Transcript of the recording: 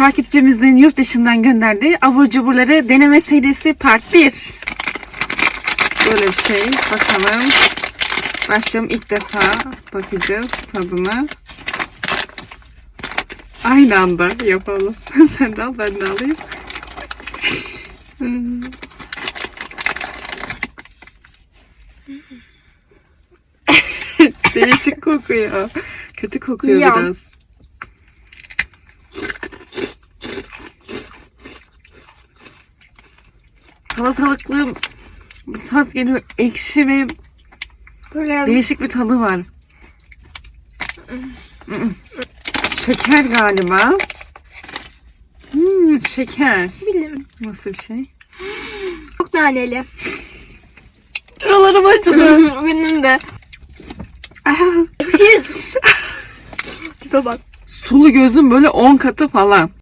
takipçimizin yurt dışından gönderdiği abur cuburları deneme serisi part 1. Böyle bir şey. Bakalım. Başlayalım. ilk defa bakacağız tadına. Aynı anda yapalım. Sen de al ben de alayım. Hmm. Değişik kokuyor. Kötü kokuyor Ya. biraz. Salatalıklı bir tat geliyor. Ekşi ve Böyle değişik bir tadı var. Şeker galiba. Hmm, şeker. Bilmiyorum. Nasıl bir şey? Çok naneli. Şuralarım acıdı. Benim de. Tipe bak. Sulu gözüm böyle 10 katı falan.